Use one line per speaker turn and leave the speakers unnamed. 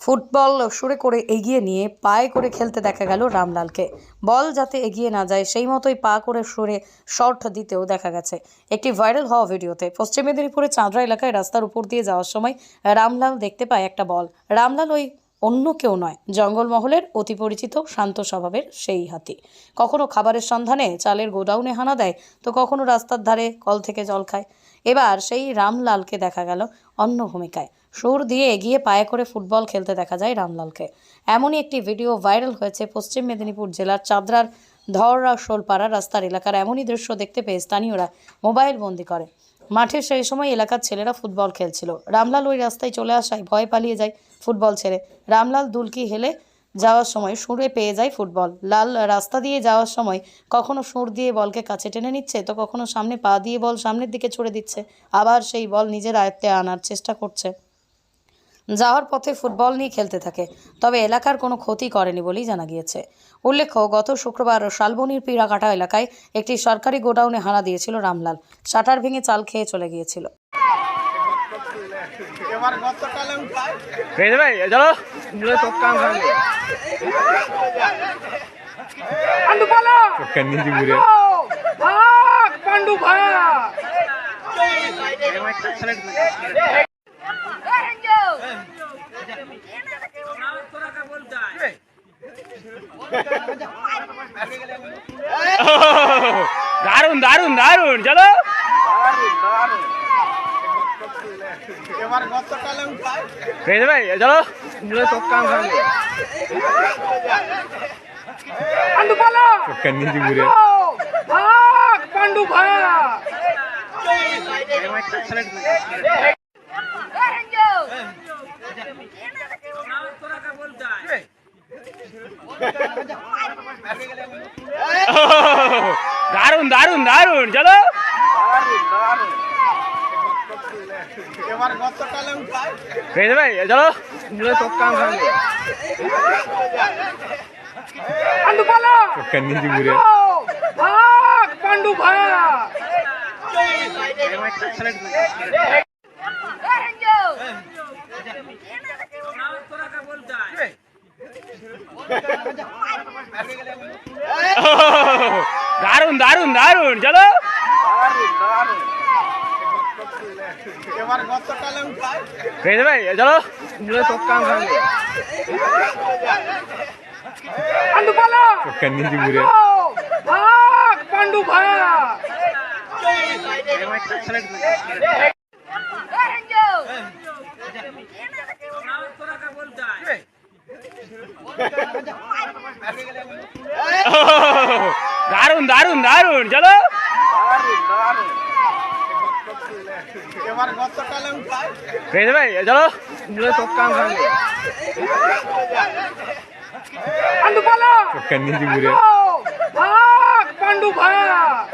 Football সুরে করে এগিয়ে নিয়ে পায়ে করে খেলতে দেখা গেল রামলালকে। বল যাতে এগিয়ে না যায়, সেই মতোই পা করে সুরে শর্ট দিতেও দেখা গেছে। একটি ভাইরাল হওয়া ভিডিওতে পশ্চিম মেদিনীপুরের চাঁদরা এলাকায় রাস্তার উপর দিয়ে যাওয়ার সময় রামলাল দেখতে পায় একটা বল। রামলাল ওই অন্য কেউ নয়, জঙ্গলমহলের অতি পরিচিত শান্ত স্বভাবের সেই হাতি। কখনো খাবারের সন্ধানে চালের গোডাউনে হানা দেয়, তো কখনো রাস্তার ধারে কল থেকে জল খায়। এবার সেই রামলালকে দেখা গেল অন্য ভূমিকায়। সুর দিয়ে এগিয়ে পায়ে করে ফুটবল খেলতে দেখা যায় রামলালকে। এমনই একটি ভিডিও ভাইরাল হয়েছে পশ্চিম মেদিনীপুর জেলার চাদরার ধররা শোলপাড়া রাস্তার এলাকার। এমনই দৃশ্য দেখতে পেয়ে স্থানীয়রা মোবাইল বন্দি করে। মাঠে সেই সময় এলাকার ছেলেরা ফুটবল খেলছিল। রামলাল ওই রাস্তায় চলে আসায় ভয় পালিয়ে যায় ফুটবল ছেড়ে। রামলাল দুলকি হেলে যাওয়ার সময় সুরে পেয়ে যায় ফুটবল। লাল রাস্তা দিয়ে যাওয়ার সময় কখনো সুর দিয়ে বলকে কাছে টেনে নিচ্ছে, তো কখনো সামনে পা দিয়ে বল সামনের দিকে ছুড়ে দিচ্ছে। আবার সেই বল নিজের আয়ত্তে আনার চেষ্টা করছে। যাওয়ার পথে ফুটবল নিয়ে খেলতে থাকে তবে এলাকার কোনো ক্ষতি করেনি বলেই জানা গিয়েছে। উল্লেখ্য গত শুক্রবার শালবনির পিড়াকাটা এলাকায় একটি সরকারি গোডাউনে হানা দিয়েছিল রামলাল। শাটার ভেঙে চাল খেয়ে চলে গিয়েছিল।
উঠায়
পেয়ে যাবে চলো মুলে তো কাম খাবে
পান্ডু পালা
কান্নি দি মুরে
ভাগ পান্ডু ভাগ
দারুণ দারুণ দারুণ চলো। পেয়ে যাবে চলো তো কাম
পান্ডু পালা। পান্ডু
দারুণ দারুণ দারুণ চলো
এবার গতকালে উঠায়
পেয়ে যাবে চলো মুলে তো কাম খাবে
পান্ডু পালা
কান্নি দি মুরে
ভাগ পান্ডু ভাগ
দারুণ দারুণ দারুণ চলো
এবার গতকালে উঠায়
পেয়ে যাবে চলো মুলে তো কাম খাবে
পান্ডু পালা
কান্নি দি মুরে
ভাগ
দারুণ দারুণ দারুণ চলো। যাবে চলো মুলে তো কাম খাবে
পান্ডু পালা।
কান্নি দি মুরে
ভাগ পান্ডু ভাগ।